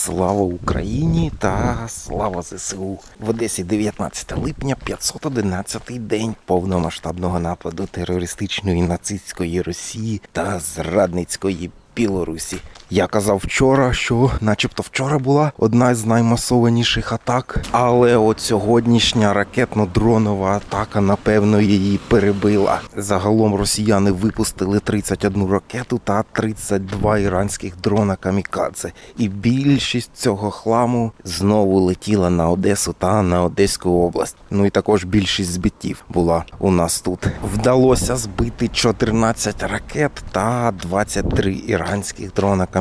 Слава Україні та слава ЗСУ. В Одесі 19 липня 511 день повномасштабного нападу терористичної нацистської Росії та зрадницької Білорусі. Я казав вчора, що начебто вчора була одна з наймасованіших атак, але от сьогоднішня ракетно-дронова атака, напевно, її перебила. Загалом росіяни випустили 31 ракету та 32 іранських дрона камікадзе. І більшість цього хламу знову летіла на Одесу та на Одеську область. Ну і також більшість збиттів була у нас тут. Вдалося збити 14 ракет та 23 іранських дрона камікадзе.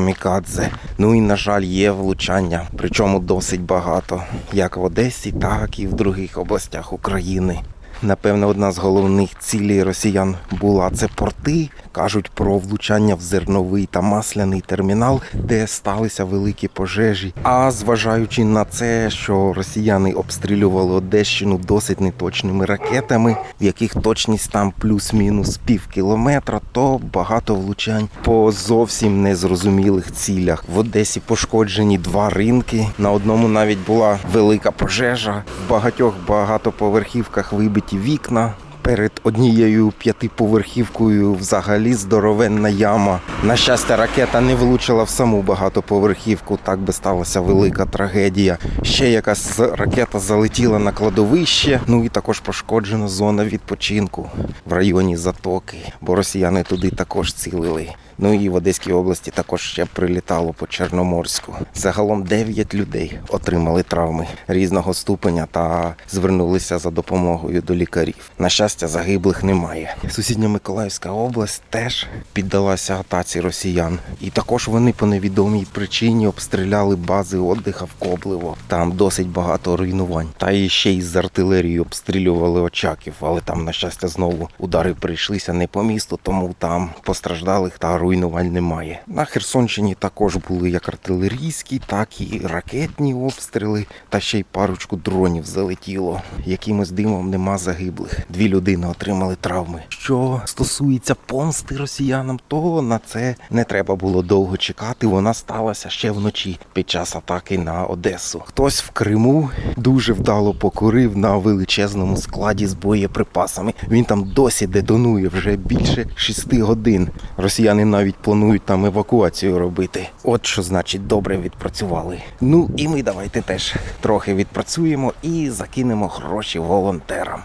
Ну і на жаль, є влучання, причому досить багато, як в Одесі, так і в других областях України. Напевно, одна з головних цілей росіян була це порти. Кажуть про влучання в зерновий та масляний термінал, де сталися великі пожежі. А зважаючи на це, що росіяни обстрілювали Одещину досить неточними ракетами, в яких точність там плюс-мінус пів кілометра, то багато влучань по зовсім незрозумілих цілях. В Одесі пошкоджені два ринки. На одному навіть була велика пожежа. В багатьох багатоповерхівках вибиті вікна. Перед однією п'ятиповерхівкою взагалі здоровенна яма. На щастя, ракета не влучила в саму багатоповерхівку. Так би сталася велика трагедія. Ще якась ракета залетіла на кладовище. Ну і також пошкоджена зона відпочинку в районі Затоки, бо росіяни туди також цілили. Ну і в Одеській області також ще прилітало по Чорноморську. Загалом 9 людей отримали травми різного ступеня та звернулися за допомогою до лікарів. На щастя, загиблих немає. Сусідня Миколаївська область теж піддалася атаці росіян, і також вони по невідомій причині обстріляли бази отдиха в Коблево. Там досить багато руйнувань. Та і ще й з артилерії обстрілювали очаків, але там, на щастя, знову удари прийшлися не по місту, тому там постраждалих та руйнувань немає. На Херсонщині також були як артилерійські, так і ракетні обстріли, та ще й парочку дронів залетіло. Якимось димом нема загиблих. Дві людини отримали травми. Що стосується помсти росіянам, то на це не треба було довго чекати. Вона сталася ще вночі під час атаки на Одесу. Хтось в Криму дуже вдало покурив на величезному складі з боєприпасами. Він там досі детонує вже більше шести годин. Росіяни навіть планують там евакуацію робити. От що значить добре відпрацювали. Ну і ми давайте теж трохи відпрацюємо і закинемо гроші волонтерам.